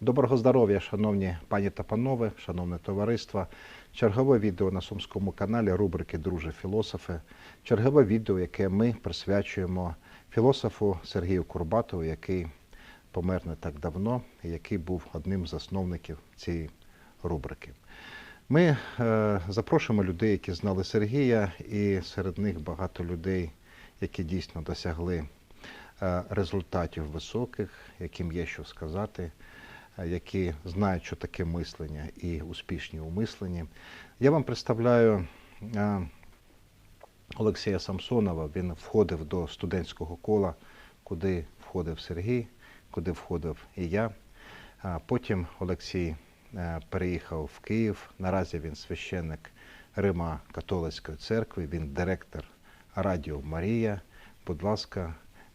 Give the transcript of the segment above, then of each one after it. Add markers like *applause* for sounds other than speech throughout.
Доброго здоров'я, шановні пані та панове, шановне товариство. Чергове відео на Сумському каналі рубрики Друже філософи. Чергове відео, яке ми присвячуємо філософу Сергію Курбатову, який помер не так давно, і який був одним з засновників цієї рубрики. Ми е, запрошуємо людей, які знали Сергія, і серед них багато людей, які дійсно досягли е, результатів високих, яким є що сказати, які знають, що таке мислення і успішні у мисленні. Я вам представляю е, Олексія Самсонова. Він входив до студентського кола, куди входив Сергій, куди входив і я. Потім Олексій е, переїхав в Київ. Наразі він священник Рима католицької церкви, він директор Радіо Марія. Будь ласка,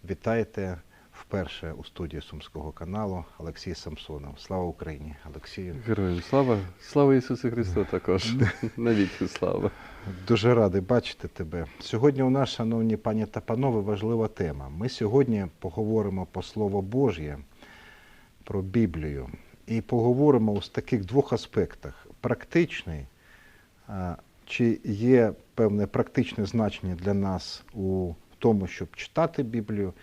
вітайте вперше у студії Сумського каналу Олексій Самсонов. Слава Україні, Олексію. Героям слава, слава Ісусу Христу також. *laughs* Навіки слава. Дуже радий бачити тебе. Сьогодні у нас, шановні пані та панове, важлива тема. Ми сьогодні поговоримо про Слово Божє, про Біблію. І поговоримо ось таких двох аспектах: практичний, чи є певне практичне значення для нас у тому, щоб читати Біблію.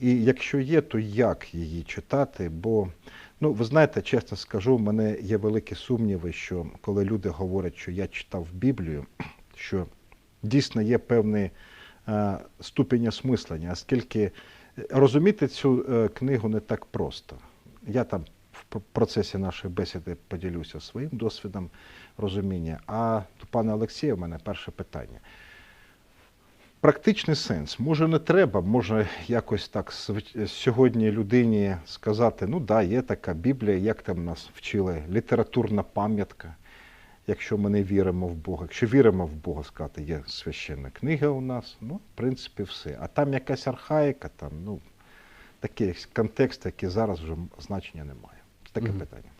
І якщо є, то як її читати? Бо, ну, ви знаєте, чесно скажу, в мене є великі сумніви, що коли люди говорять, що я читав Біблію, *clears throat* що дійсно є певний е, ступінь осмислення, оскільки розуміти цю е, книгу не так просто. Я там в процесі нашої бесіди поділюся своїм досвідом розуміння. А до пана Олексія в мене перше питання. Практичний сенс. Може, не треба, може якось так сьогодні людині сказати: ну да, є така Біблія, як там нас вчили, літературна пам'ятка, якщо ми не віримо в Бога. Якщо віримо в Бога, сказати, є священна книга у нас, ну, в принципі, все. А там якась архаїка, там, ну, такий контекст, який зараз вже значення не має. Таке Мгм. питання.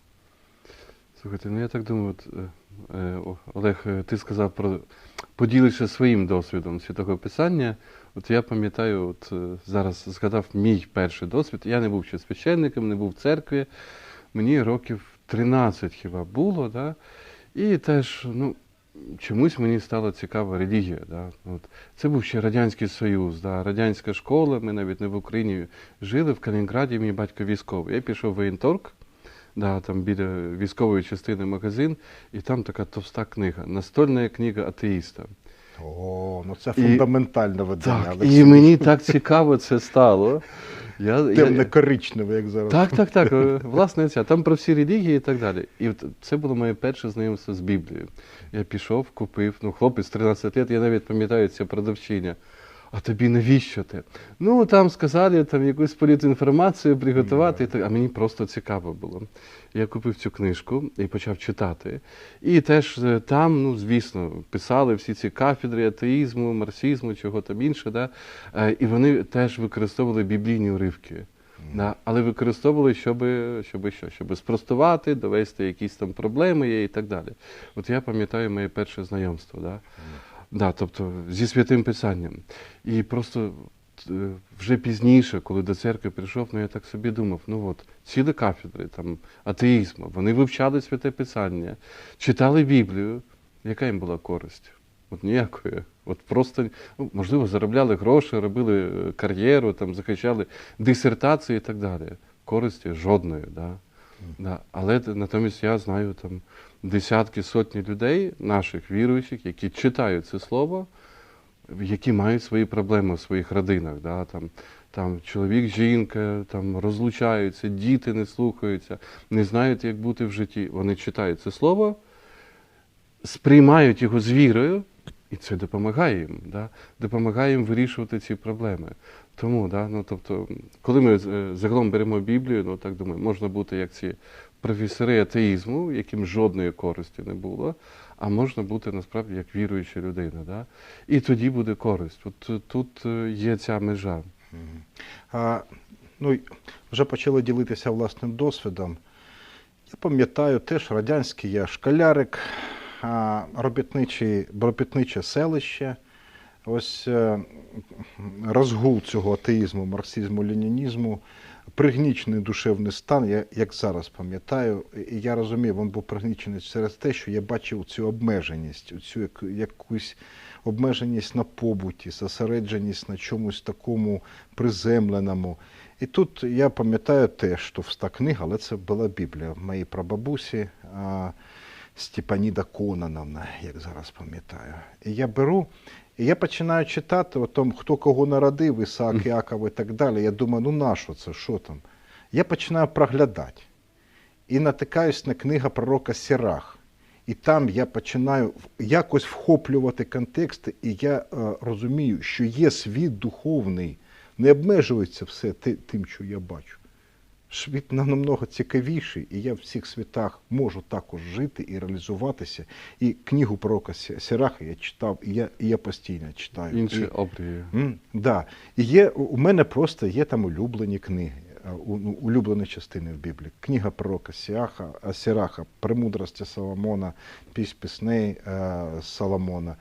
Слухайте, ну я так думаю, от, е, Олег, е, ти сказав про поділишся своїм досвідом святого писання. От я пам'ятаю, от е, зараз згадав мій перший досвід. Я не був ще священником, не був в церкві. Мені років 13 хіба було, да? і теж, ну. Чомусь мені стала цікава релігія. Да? От. Це був ще Радянський Союз, да? радянська школа. Ми навіть не в Україні жили в Калінінграді, мій батько військовий. Я пішов в воєнторг, да, там біля військової частини магазин, і там така товста книга, настольна книга атеїста. О, ну це І- фундаментальне видання. Так, Олексій. і мені так цікаво це стало. Я, я, Темно-коричневе, як зараз. так, так, так. е, Власне, ця. Там про всі релігії і так далі. І це було моє перше знайомство з Біблією. Я пішов, купив, ну, хлопець 13 років, я навіть пам'ятаю ця продавчиня. А тобі навіщо ти? Ну, там сказали там якусь політінформацію приготувати, і так, а мені просто цікаво було. Я купив цю книжку і почав читати. І теж е, там, ну, звісно, писали всі ці кафедри атеїзму, марксизму, чого там інше. Да? Е, І вони теж використовували біблійні уривки. Да, але використовували, щоб, щоб що? Щоб спростувати, довести якісь там проблеми є і так далі. От я пам'ятаю моє перше знайомство, да? Да, тобто зі святим писанням. І просто е, вже пізніше, коли до церкви прийшов, ну я так собі думав, ну от цілі кафедри там, атеїзму, вони вивчали святе писання, читали Біблію. Яка їм була користь? От ніякої. От просто, ну, можливо, заробляли гроші, робили е, кар'єру, там, захищали дисертації і так далі. Користі жодної. Да? Да. Але натомість я знаю там десятки, сотні людей, наших віруючих, які читають це слово, які мають свої проблеми в своїх родинах. Да? Там, там чоловік, жінка там розлучаються, діти не слухаються, не знають, як бути в житті. Вони читають це слово, сприймають його з вірою, і це допомагає їм, да? допомагає їм вирішувати ці проблеми. Тому, да, ну, тобто, коли ми е, загалом беремо Біблію, ну так думаю, можна бути як ці професори атеїзму, яким жодної користі не було, а можна бути насправді як віруюча людина. Да? І тоді буде користь. От е, тут е, є ця межа. А, ну, вже почали ділитися власним досвідом. Я пам'ятаю теж радянський я школярик, робітниче селище. ось е, розгул цього атеїзму, марксизму, ленінізму, пригнічений душевний стан, я як зараз пам'ятаю, і я розумію, він був пригнічений через те, що я бачив цю обмеженість, цю яку- якусь обмеженість на побуті, зосередженість на чомусь такому приземленому. І тут я пам'ятаю теж товста книга, але це була Біблія моєї прабабусі Степаніда Конановна, як зараз пам'ятаю. І я беру, і я починаю читати о том, хто кого народив, Ісаак, Іаков і так далі. Я думаю, ну нащо це, що там? Я починаю проглядати. І натикаюсь на книга пророка Сірах. І там я починаю якось вхоплювати контексти, і я е, розумію, що є світ духовний, не обмежується все тим, що я бачу. Світ намного цікавіший, і я в цих світах можу також жити і реалізуватися. І книгу пророка Сіраха я читав, і я, і я постійно читаю. Інші І- обрії. Да. І є, у мене просто є там улюблені книги, у- ну, улюблені частини в Біблії. Книга пророка Сіаха, Сіраха, Премудрості Соломона, Пісь пісней Соломона.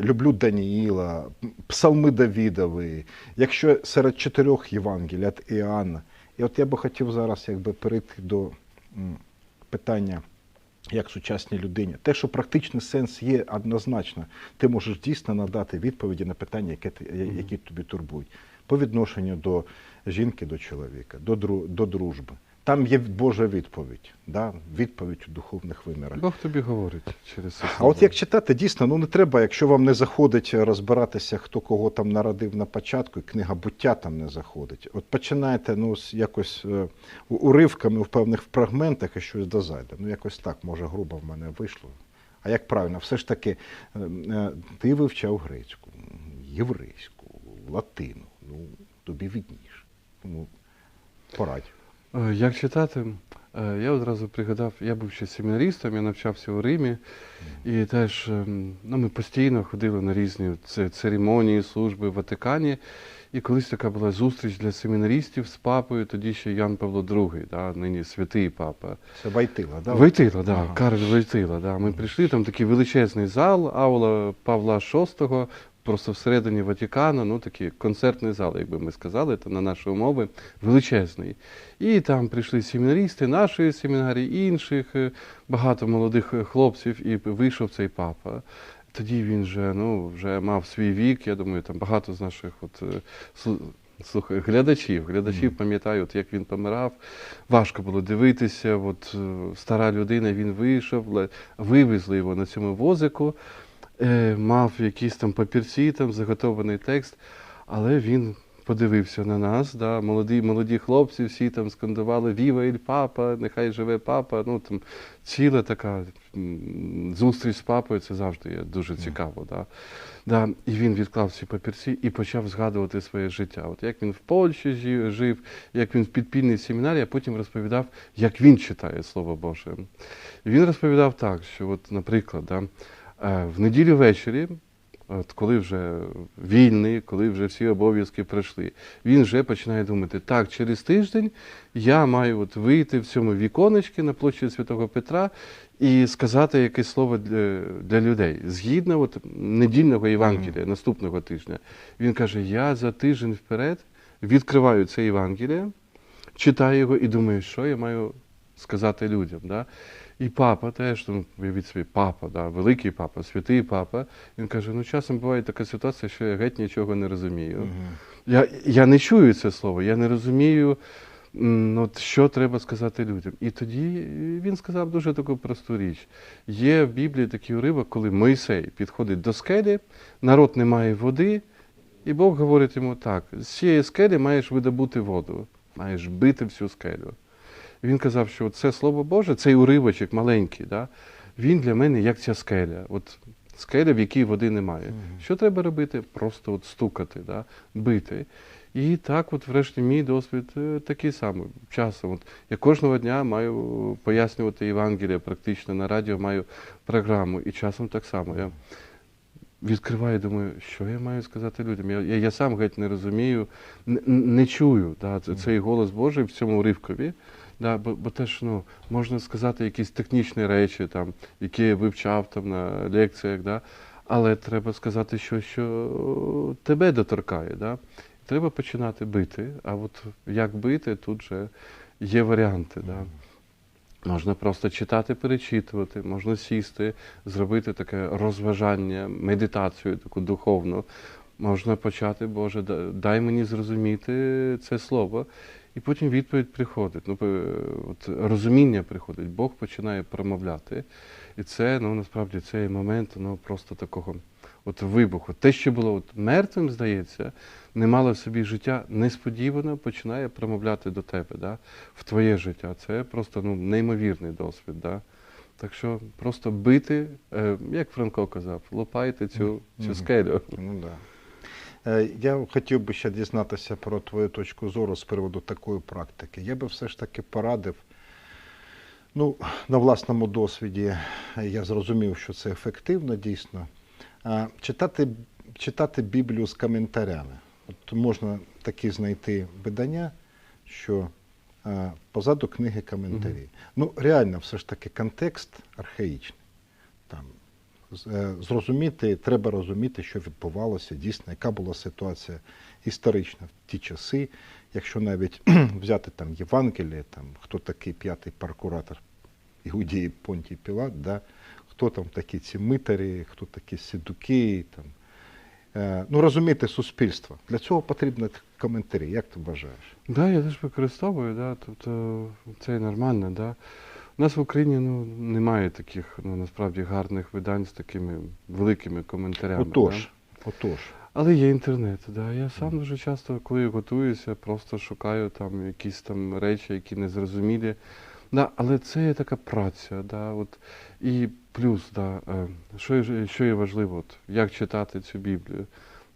Люблю Даніїла, Псалми Давідові. Якщо серед чотирьох Євангелій від Іоанна. І от я би хотів зараз якби перейти до питання як сучасній людині. Те, що практичний сенс є однозначно, ти можеш дійсно надати відповіді на питання, які, ти- які тобі турбують. По відношенню до жінки, до чоловіка, до, дру, до дружби. Там є Божа відповідь, да? відповідь у духовних вимірах. Бог тобі говорить через це. А от як читати, дійсно, ну не треба, якщо вам не заходить розбиратися, хто кого там народив на початку, і книга буття там не заходить. От починаєте ну, якось е, уривками в певних фрагментах і щось дозайде. Ну, якось так, може, грубо в мене вийшло. А як правильно, все ж таки, е, е, ти вивчав грецьку, єврейську, латину. Ну, тобі відніше. Тому порадь. Е, Як читати? Е, Я одразу пригадав, я був ще семінарістом, я навчався у Римі, і теж ем, ну, ми постійно ходили на різні церемонії, служби в Ватикані. І колись така була зустріч для семінарістів з папою, тоді ще Ян Павло II, да, нині святий папа. Це Вайтила, да? Войтила, да, Ага. Карл Войтила. Да. Ми прийшли, там такий величезний зал, аула Павла VI, просто всередині Ватикану, ну такий концертний зал, як би ми сказали, то на наші умови, величезний. І там прийшли семінарісти нашої семінарії, інших, е, багато молодих е, хлопців, і вийшов цей папа. Тоді він вже, ну, вже мав свій вік, я думаю, там багато з наших от, е, Слухай, глядачів, глядачів пам'ятають, як він помирав. Важко було дивитися. От стара людина, він вийшов, вивезли його на цьому возику, е, мав якісь там папірці, там заготований текст, але він подивився на нас. Да, молоді, молоді хлопці, всі там скандували Віва Іль Папа, нехай живе папа. Ну там ціла така зустріч з папою, це завжди є дуже цікаво. Да. Да, і він відклав ці папірці і почав згадувати своє життя. От як він в Польщі жив, як він в підпільній семінарі, а потім розповідав, як він читає Слово Боже. І він розповідав так, що, от, наприклад, да, в неділю ввечері, от коли вже вільний, коли вже всі обов'язки пройшли, він вже починає думати, так, через тиждень я маю от вийти в цьому віконечки на площі Святого Петра і сказати якесь слово для, для людей згідно от, недільного Євангелія наступного тижня. Він каже: я за тиждень вперед відкриваю це Євангеліє, читаю його і думаю, що я маю сказати людям. Да? І папа теж, ну, уявіть собі, папа, да, великий папа, святий папа. Він каже: ну часом буває така ситуація, що я геть нічого не розумію. Я, я не чую це слово, я не розумію, от, що треба сказати людям. І тоді він сказав дуже таку просту річ. Є в Біблії такий уривок, коли Мойсей підходить до скелі, народ не має води, і Бог говорить йому так: з цієї скелі маєш видобути воду, маєш бити всю скелю. Він казав, що це Слово Боже, цей уривочок маленький, да, він для мене як ця скеля. От скеля, в якій води немає. Що треба робити? Просто от стукати, да, бити. І так, от, врешті, мій досвід е, такий самий. Часом. От, я кожного дня маю пояснювати Євангелія, практично на радіо маю програму. І часом так само. Я відкриваю, думаю, що я маю сказати людям. Я, я, я сам геть не розумію, не, не чую да, цей голос Божий в цьому уривкові. Да, бо, бо теж ну, можна сказати якісь технічні речі, там, які я вивчав там, на лекціях. Да, але треба сказати, що, що тебе доторкає. Да? Треба починати бити. А от як бити, тут же є варіанти. Да? Можна просто читати, перечитувати, можна сісти, зробити таке розважання, медитацію таку духовну. Можна почати, Боже, дай мені зрозуміти це слово. І потім відповідь приходить. Ну, от розуміння приходить, Бог починає промовляти. І це ну, насправді цей момент ну, просто такого от вибуху. Те, що було от мертвим, здається, не мало в собі життя, несподівано починає промовляти до тебе, да? в твоє життя. Це просто ну, неймовірний досвід. Да? Так що просто бити, е, як Франко казав, лопайте цю, цю скелю. Ну, да. Е, Я хотів би ще дізнатися про твою точку зору з приводу такої практики. Я би все ж таки порадив. Ну, на власному досвіді я зрозумів, що це ефективно дійсно. Читати, читати Біблію з коментарями. От можна такі знайти видання, що позаду книги коментарі. Ну, реально, все ж таки контекст архаїчний. Там, е, зрозуміти, треба розуміти, що відбувалося дійсно, яка була ситуація історична в ті часи. Якщо навіть *clears throat* взяти там Євангеліє, там, хто такий п'ятий прокуратор Іудії Понтій Пілат, да, хто там такі ці митарі, хто такі сідуки. Там. Е, ну, розуміти суспільство. Для цього потрібні коментарі. Як ти вважаєш? Да, я теж використовую, да, тобто це нормально. Да. У нас в Україні ну, немає таких ну, насправді гарних видань з такими великими коментарями. Отож, Да. отож. Але є інтернет, да. Я сам дуже часто, коли готуюся, просто шукаю там якісь там речі, які незрозумілі. Да, але це є така праця, да, от. І плюс, да, е, що, що є важливо, от, як читати цю Біблію.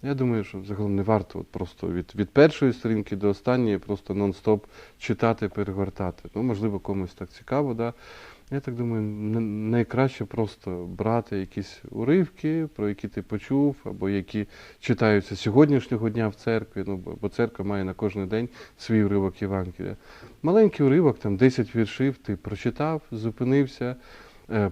Я думаю, що загалом не варто от просто від, від першої сторінки до останньої просто нон-стоп читати, перегортати. Ну, можливо, комусь так цікаво, да. Я так думаю, найкраще просто брати якісь уривки, про які ти почув, або які читаються сьогоднішнього дня в церкві, ну, бо церква має на кожен день свій уривок Євангелія. Маленький уривок, там 10 віршів, ти прочитав, зупинився,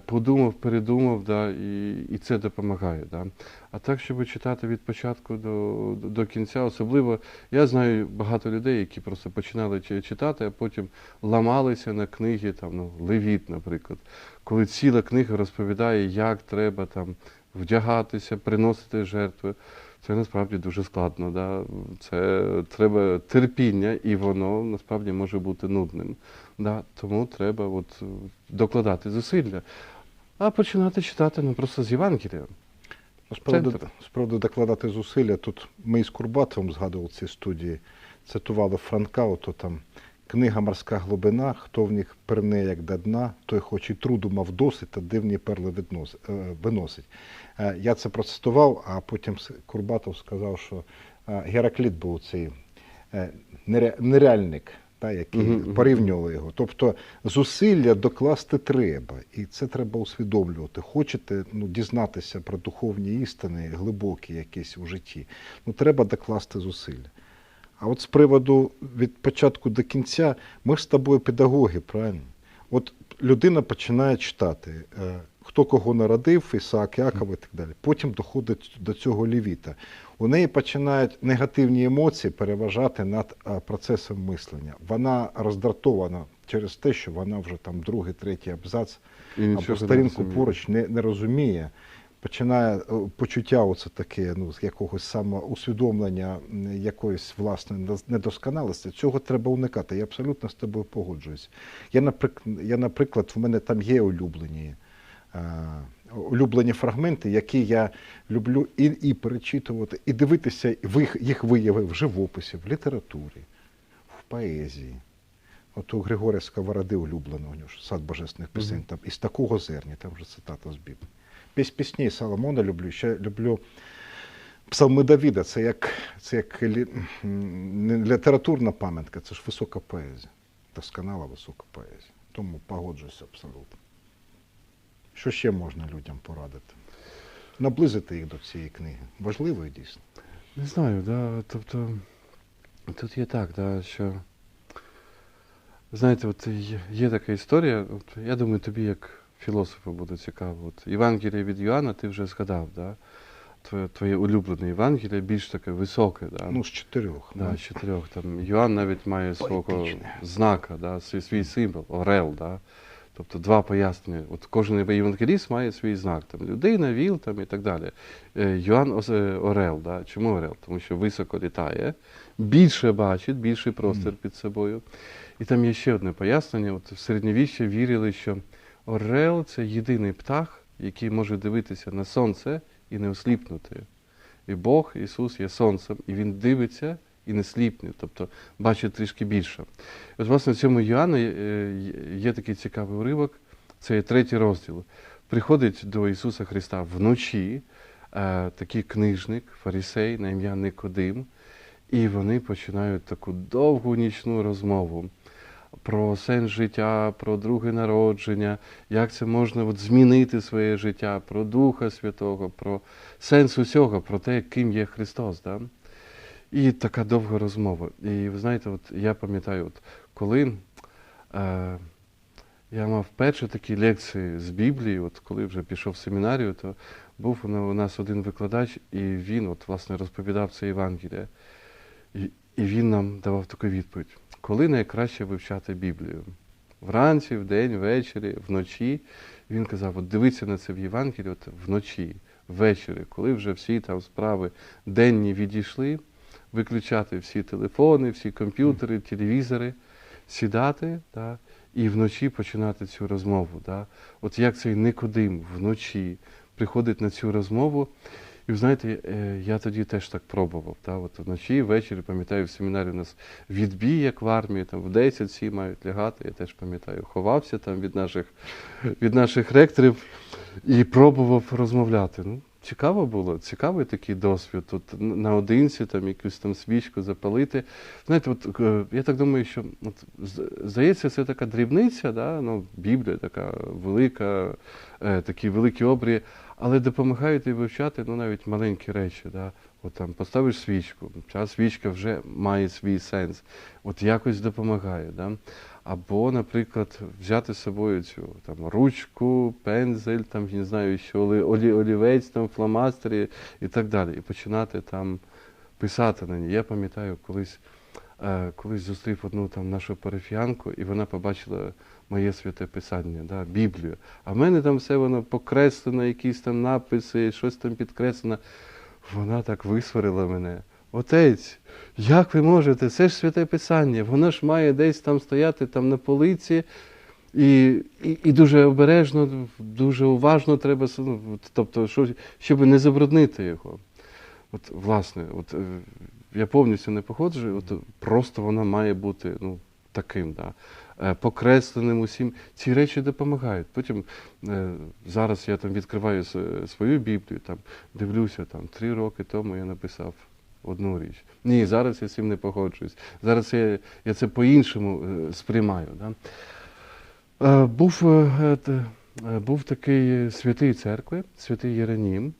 подумав, передумав, да, і, і це допомагає. Да. А так, щоб читати від початку до, до, до кінця, особливо я знаю багато людей, які просто починали читати, а потім ламалися на книги, там, ну, Левіт, наприклад, коли ціла книга розповідає, як треба там вдягатися, приносити жертви. Це насправді дуже складно. Да? Це треба терпіння, і воно насправді може бути нудним. Да? Тому треба от, докладати зусилля. А починати читати ну, просто з Євангелія. Ну, з приводу докладати зусилля, тут ми із Курбатовим згадували в цій студії, цитували Франка, ото там книга Морська глибина, хто в них перне як до дна, той хоч і труду мав досить, та дивні перли е, виносить. Е, Я це процитував, а потім Курбатов сказав, що е, Геракліт був цей та, який мгм. порівнювали його. Тобто зусилля докласти треба, і це треба усвідомлювати. Хочете ну, дізнатися про духовні істини, глибокі якісь у житті, ну треба докласти зусилля. А от з приводу від початку до кінця, ми ж з тобою педагоги, правильно? От людина починає читати, е, хто кого народив, Ісаак, Яков і так далі. Потім доходить до цього лівіта. У неї починають негативні емоції переважати над е, процесом мислення. Вона роздратована через те, що вона вже там другий, третій абзац або сторінку поруч не, не розуміє. Починає е, почуття оце таке, ну, з якогось самоусвідомлення якоїсь власної недосконалості. Цього треба уникати. Я абсолютно з тобою погоджуюсь. Я, наприклад, я, наприклад, в мене там є улюблені, е, улюблені фрагменти, які я люблю і, і перечитувати, і дивитися ви- їх вияви в живописі, в літературі, в поезії. От у Григорія Сковороди улюбленого у нього сад божественних пісень, там із такого зерня, там вже цитата з Біблії. Пісні Соломона люблю, ще люблю псалми Давіда, це як, це як лі- літературна пам'ятка, це ж висока поезія. Досконала висока поезія. Тому погоджуюся абсолютно. Що ще можна людям порадити? Наблизити їх до цієї книги. Важливо і дійсно. Не знаю, да, тобто тут є так, да, що знаєте, от є така історія, от, я думаю, тобі як філософу буде цікаво. От Євангеліє від Йоанна ти вже згадав, да? Твоє, твоє улюблене Євангеліє більш таке високе. Да? Ну, з чотирьох. Да, з чотирьох. Там Йоанн навіть має свого знака, да, свій, свій символ, орел. Да. Тобто два пояснення. От кожен євангеліст має свій знак. Там, людина, віл там, і так далі. Е, Йоанн е, Орел. Да. Чому Орел? Тому що високо літає, більше бачить, більший простір під собою. І там є ще одне пояснення. От в середньовіччі вірили, що Орел це єдиний птах, який може дивитися на сонце і не осліпнути. І Бог, Ісус є сонцем, і Він дивиться і не сліпне, тобто бачить трішки більше. От, власне, в цьому Йоанна е, є такий цікавий уривок, це є третій розділ. Приходить до Ісуса Христа вночі е, такий книжник, фарисей на ім'я Никодим, і вони починають таку довгу нічну розмову про сенс життя, про друге народження, як це можна от змінити своє життя, про Духа Святого, про сенс усього, про те, ким є Христос. Да? І така довга розмова. І ви знаєте, от я пам'ятаю, от коли е, я мав перші такі лекції з Біблії, от коли вже пішов в семінарію, то був у нас один викладач, і він от, власне, розповідав це Євангеліє. І, і він нам давав таку відповідь: коли найкраще вивчати Біблію? Вранці, вдень, ввечері, вночі. Він казав: от дивіться на це в Євангелії, от вночі, ввечері, коли вже всі там справи денні відійшли, виключати всі телефони, всі комп'ютери, телевізори, сідати да, і вночі починати цю розмову. Да. От як цей Никодим вночі приходить на цю розмову. І ви знаєте, е, я тоді теж так пробував. Да? От вночі, ввечері, пам'ятаю, в семінарі у нас відбій, як в армії, там в 10 всі мають лягати, я теж пам'ятаю, ховався там від наших, від наших ректорів і пробував розмовляти. Ну, цікаво було, цікавий такий досвід. Тут наодинці там якусь там свічку запалити. Знаєте, от, е, я так думаю, що от, здається, це така дрібниця, да? ну, Біблія така велика, е, такі великі обрії, але допомагають і вивчати ну, навіть маленькі речі. Да? От там поставиш свічку, ця свічка вже має свій сенс, от якось допомагає. Да? Або, наприклад, взяти з собою цю там, ручку, пензель, там, не знаю, що олі, олі, олівець, там, фломастері і так далі. І починати там писати на ній. Я пам'ятаю, колись, е, колись зустрів одну там нашу парафіянку, і вона побачила моє святе писання, да, Біблію. А в мене там все воно покреслено, якісь там написи, щось там підкреслено. Вона так висварила мене. Отець, як ви можете? Це ж святе писання, воно ж має десь там стояти там на полиці, і, і, і дуже обережно, дуже уважно треба, ну, тобто, що, щоб не забруднити його. От, власне, от, е, я повністю не походжу, от, просто воно має бути ну, таким, да, покресленим усім. Ці речі допомагають. Потім е, зараз я там відкриваю свою Біблію, там, дивлюся, там, три роки тому я написав одну річ. Ні, зараз я з цим не погоджуюсь. Зараз я, я це по-іншому е, сприймаю. Да? Е, Був, е, е, був такий святий церкви, святий Єронім,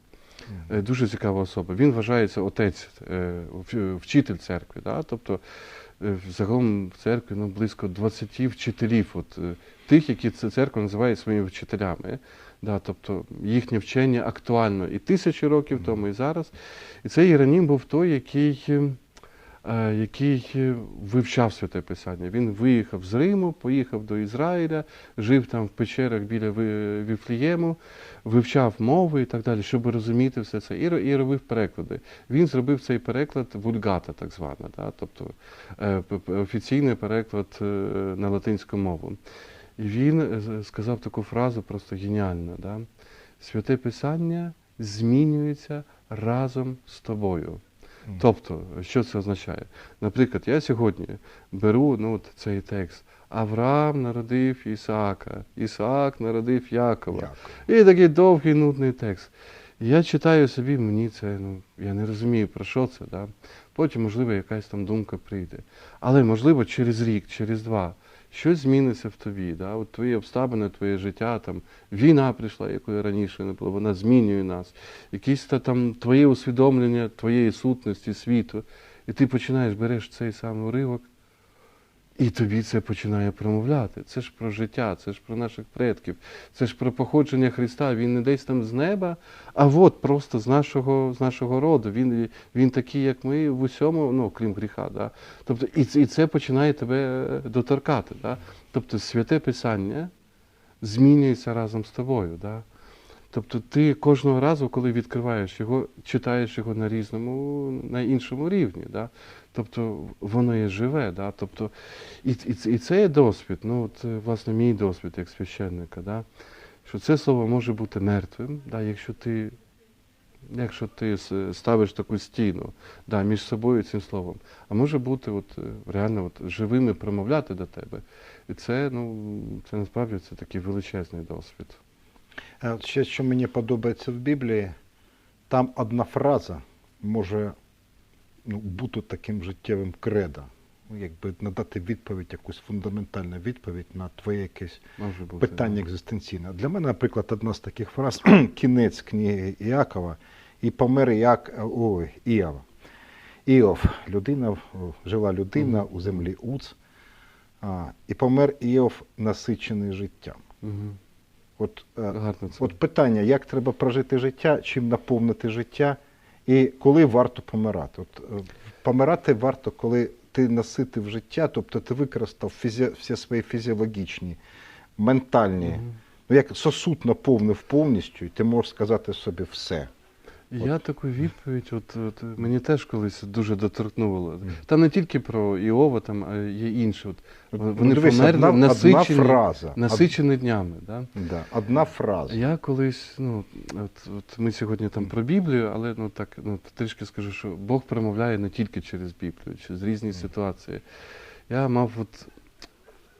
е, дуже цікава особа. Він вважається отець, е, вчитель церкви. Да? Тобто е, загалом в церкві ну, близько 20 вчителів, от, е, тих, які ця церква називає своїми вчителями. Да, тобто їхнє вчення актуально і тисячі років тому, і зараз. І цей Іронім був той, який, е, який е, вивчав святе писання. Він виїхав з Риму, поїхав до Ізраїля, жив там в печерах біля Віфлієму, вивчав мови і так далі, щоб розуміти все це. І, робив переклади. Він зробив цей переклад вульгата, так звана, да, тобто е, офіційний переклад е, на латинську мову. І він е, сказав таку фразу просто геніальну. Да? Святе Писання змінюється разом з тобою. Тобто, що це означає? Наприклад, я сьогодні беру ну, от цей текст. Авраам народив Ісаака, Ісаак народив Якова. Як? І такий довгий нудний текст. Я читаю собі, мені це, ну, я не розумію, про що це. Да? Потім, можливо, якась там думка прийде. Але, можливо, через рік, через два, щось зміниться в тобі. Да? От твої обставини, твоє життя, там, війна прийшла, якої раніше не було, вона змінює нас. Якісь та, там твоє усвідомлення твоєї сутності, світу. І ти починаєш, береш цей самий уривок І тобі це починає промовляти. Це ж про життя, це ж про наших предків, це ж про походження Христа. Він не десь там з неба, а от просто з нашого, з нашого роду. Він, він такий, як ми, в усьому, ну, крім гріха. Да? Тобто, і, і це починає тебе доторкати. Да? Тобто святе Писання змінюється разом з тобою. Да? Тобто ти кожного разу, коли відкриваєш його, читаєш його на різному, на іншому рівні. Да? Тобто воно є живе. Да? Тобто, і, і, і це є досвід, ну, от, е, власне, мій досвід як священника, да? що це слово може бути мертвим, да? якщо ти. Якщо ти ставиш таку стіну да, між собою і цим словом, а може бути от, е, реально от, живим і промовляти до тебе. І це, ну, це насправді це такий величезний досвід. Е, Ще що мені подобається в Біблії, там одна фраза може ну, бути таким життєвим кредо. Ну, якби надати відповідь, якусь фундаментальну відповідь на твоє якесь Може бути. питання екзистенційне. Для мене, наприклад, одна з таких фраз *clears throat* кінець книги Іакова і помер Іак... Ой, Іова. Іов, людина, жила людина у землі Уц, а, і помер Іов насичений життям. Угу. От, е, Гарно це. от питання, як треба прожити життя, чим наповнити життя, і коли варто помирати. От, е, помирати варто, коли ти наситив життя, тобто ти використав фізі... всі свої фізіологічні, ментальні, угу. ну як сосуд наповнив повністю, і ти можеш сказати собі все. Я таку відповідь, от, от мені теж колись дуже доторкнуло. Там не тільки про Іова, там а є інше. От, вони ну, дивись, померли одна, одна насичені, фраза. насичені днями. Да? Да, одна фраза. Я колись, ну, от, от ми сьогодні там про Біблію, але ну так ну, трішки скажу, що Бог промовляє не тільки через Біблію, через різні ситуації. Я мав от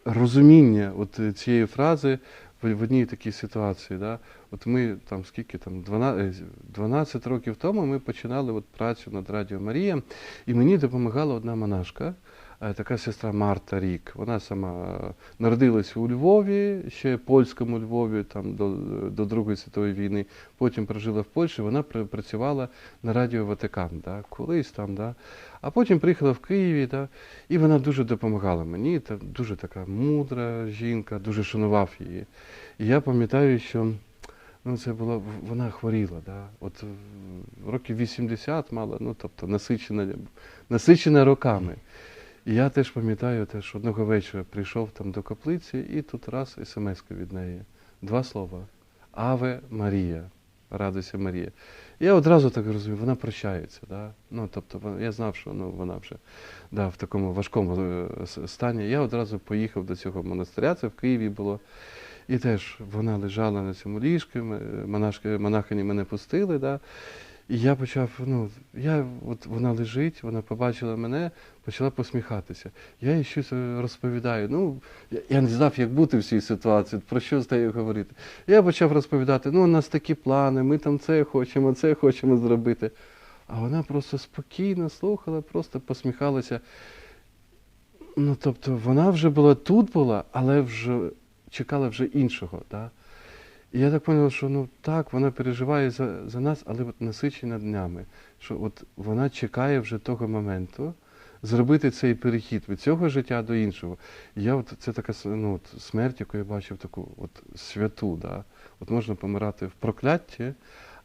розуміння от цієї фрази в, в одній такій ситуації. Да? От ми там скільки там 12, 12 років тому ми починали от працю над Радіо Марія, і мені допомагала одна монашка. е, Така сестра Марта Рік. Вона сама е, народилася у Львові, ще польському Львові, там до, до Другої світової війни. Потім прожила в Польщі. Вона працювала на радіо Ватикан, да, колись там. Да. А потім приїхала в Києві, да, і вона дуже допомагала мені. Та дуже така мудра жінка, дуже шанував її. І я пам'ятаю, що ну, це була вона хворіла. Да. От років 80 мала, ну тобто насичена, насичена роками. І я теж пам'ятаю, теж одного вечора прийшов там до каплиці, і тут раз смс від неї. Два слова. Аве Марія. Радуйся Марія. Я одразу так розумію, вона прощається. Да? Ну, тобто, я знав, що ну, вона вже да, в такому важкому е, стані. Я одразу поїхав до цього монастиря, це в Києві було. І теж вона лежала на цьому ліжку, монашки, монахині мене пустили. Да? І я почав, ну, я, от вона лежить, вона побачила мене, почала посміхатися. Я їй щось е, розповідаю. Ну, я не знав, як бути в цій ситуації, про що з нею говорити. Я почав розповідати, ну, у нас такі плани, ми там це хочемо, це хочемо зробити. А вона просто спокійно слухала, просто посміхалася. Ну, тобто, вона вже була тут була, але вже чекала вже іншого. Да? І я так зрозумів, що ну так, вона переживає за, за нас, але от насичена днями. Що от вона чекає вже того моменту зробити цей перехід від цього життя до іншого. І я от це така ну, от, смерть, яку я бачив таку от святу. Да? От можна помирати в проклятті,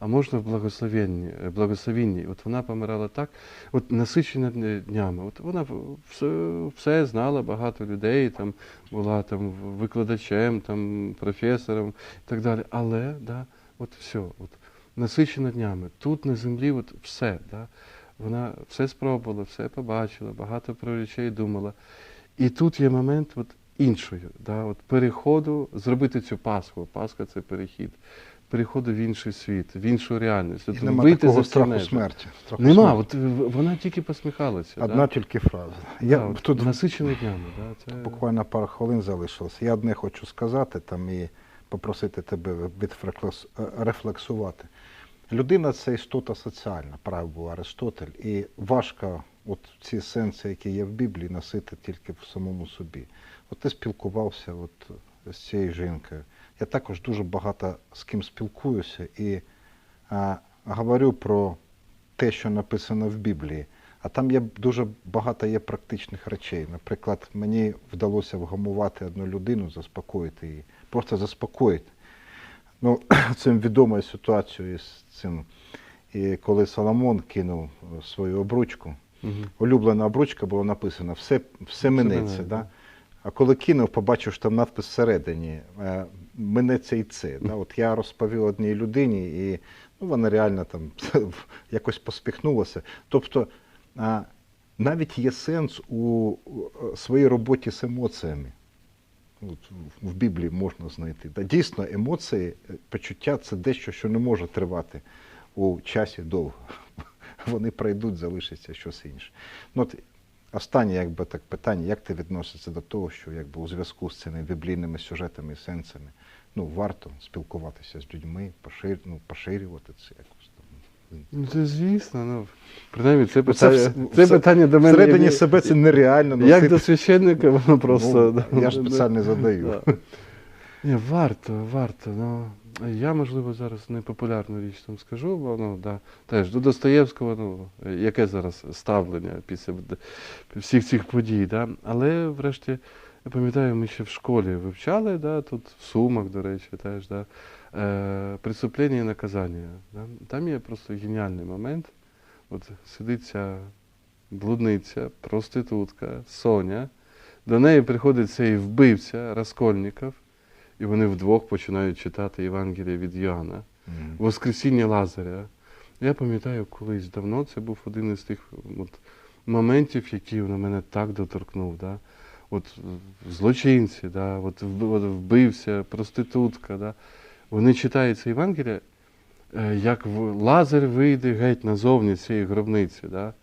а можна в благословенні, е, благословенні. От вона помирала так, от насичена днями. От вона все, все знала, багато людей, там була там викладачем, там професором і так далі. Але да, от все, от насичена днями. Тут на землі от все. Да, вона все спробувала, все побачила, багато про речей думала. І тут є момент от іншої, да, от переходу, зробити цю Пасху. Пасха це перехід. Переходу в інший світ, в іншу реальність. І От нема вийти такого за страху межі. смерті. Страху Нема, смерті. от вона тільки посміхалася. Одна да? тільки фраза. Я Да, от тут насичений днями. Да, це... буквально пару хвилин залишилося. Я одне хочу сказати там і попросити тебе рефлексувати. Людина це істота соціальна, прав був Аристотель, і важко от ці сенси, які є в Біблії, носити тільки в самому собі. От ти спілкувався от з цією жінкою. Я також дуже багато з ким спілкуюся і а, говорю про те, що написано в Біблії. А там є дуже багато є практичних речей. Наприклад, мені вдалося вгамувати одну людину, заспокоїти її, просто заспокоїти. Ну, *clears throat* цим відомою ситуацією з цим. І коли Соломон кинув е, свою обручку, Мгм. улюблена обручка було написано все, все минеться. минає, Да? А коли кинув, побачив, що там надпис всередині е, минеться і це. Да? От я розповів одній людині, і ну, вона реально там *laughs* якось поспіхнулася. Тобто а, навіть є сенс у, е, своїй роботі з емоціями. От, в- в Біблії можна знайти. Да, дійсно, емоції, е, почуття це дещо, що не може тривати у часі довго. *laughs* Вони пройдуть, залишиться щось інше. Ну, от, останнє якби, так, питання, як ти відносишся до того, що якби, у зв'язку з цими біблійними сюжетами і сенсами ну, варто спілкуватися з людьми, пошир, ну, поширювати це якось там. Ну, це звісно, ну, принаймні це питання це це все- питання до мене. Всередині себе це нереально Як до священника, воно просто. Ну, я ж спеціально задаю. Ні, варто, варто. Ну, я, можливо, зараз непопулярну річ там скажу, бо ну, да, теж до Достоєвського, ну, яке зараз ставлення після всіх цих подій. Да? Але врешті, я пам'ятаю, ми ще в школі вивчали, да, тут в Сумах, до речі, теж, да, е, преступлення і наказання. Да? Там є просто геніальний момент. От сидить ця блудниця, проститутка, Соня. До неї приходить цей вбивця Раскольников, і вони вдвох починають читати Євангеліє від Йоанна. Мгм. Воскресіння Лазаря. Я пам'ятаю, колись давно це був один із тих от, моментів, який на мене так доторкнув. Да? От злочинці, да? от, вб- от вбивця, проститутка. Да? Вони читають це Євангеліє, е, як Лазар вийде геть назовні цієї гробниці. Да?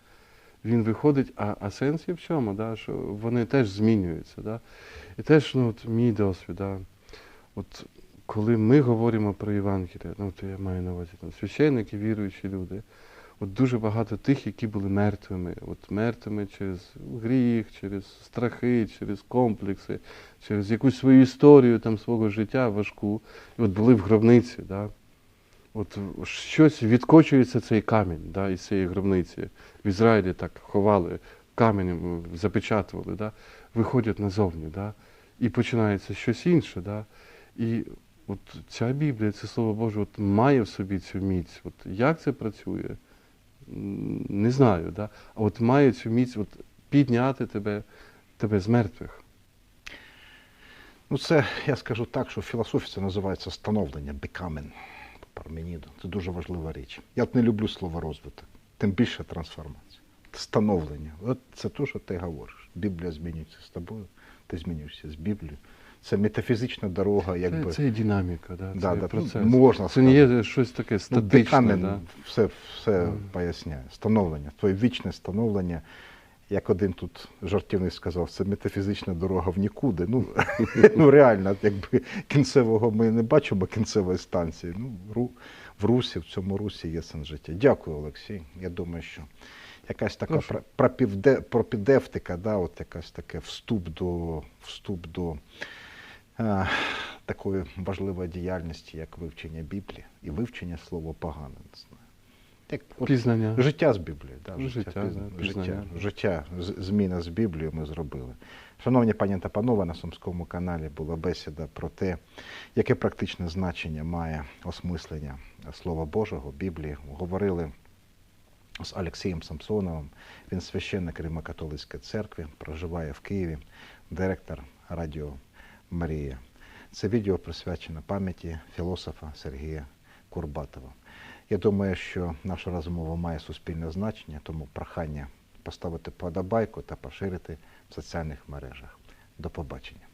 Він виходить, а, а сенс є в чому, да? що вони теж змінюються. Да? І теж ну, от, мій досвід. Да? От, коли ми говоримо про Євангеліє, ну то я маю на увазі там, священники, віруючі люди, от дуже багато тих, які були мертвими, от мертвими через гріх, через страхи, через комплекси, через якусь свою історію там, свого життя важку, і от були в гробниці. Да? От щось відкочується цей камінь да, із цієї гробниці. В Ізраїлі так ховали, каменем запечатували, да? виходять назовні. Да? І починається щось інше. Да? І от ця Біблія, це Слово Боже, от має в собі цю міць. От як це працює? Не знаю. Да? А от має цю міць от підняти тебе, тебе з мертвих. Ну, це я скажу так, що в філософії це називається становлення, becoming по Парменіду. Це дуже важлива річ. Я от не люблю слово розвиток, тим більше трансформація. Становлення. От це те, що ти говориш. Біблія змінюється з тобою, ти змінюєшся з Біблією. Це метафізична дорога, якби. Це, це динаміка, да? Да, це да, процес. ну, можна це не є щось таке Ну, статичне. Becoming да? все, все Мгм. поясняє. Становлення, твоє вічне становлення. Як один тут жартівник сказав, це метафізична дорога в нікуди. Ну, *laughs* ну реально, якби кінцевого ми не бачимо кінцевої станції. Ну, в Ру- в Русі, в цьому Русі є сенс життя. Дякую, Олексій. Я думаю, що якась така пропівде- пропідевтика, да, от якась таке вступ до, вступ до такої важливої діяльності, як вивчення Біблії і вивчення слова погане. Не знаю. Як, от, Пізнання. Життя з Біблії. Да, Ну, життя, да, життя, пізнання. життя, зміна з Біблією ми зробили. Шановні пані та панове, на Сумському каналі була бесіда про те, яке практичне значення має осмислення Слова Божого, Біблії. Говорили з Олексієм Самсоновим. Він священник Римо-католицької церкви, проживає в Києві, директор радіо Марія. Це відео присвячено пам'яті філософа Сергія Курбатова. Я думаю, що наша розмова має суспільне значення, тому прохання поставити подобайку та поширити в соціальних мережах. До побачення.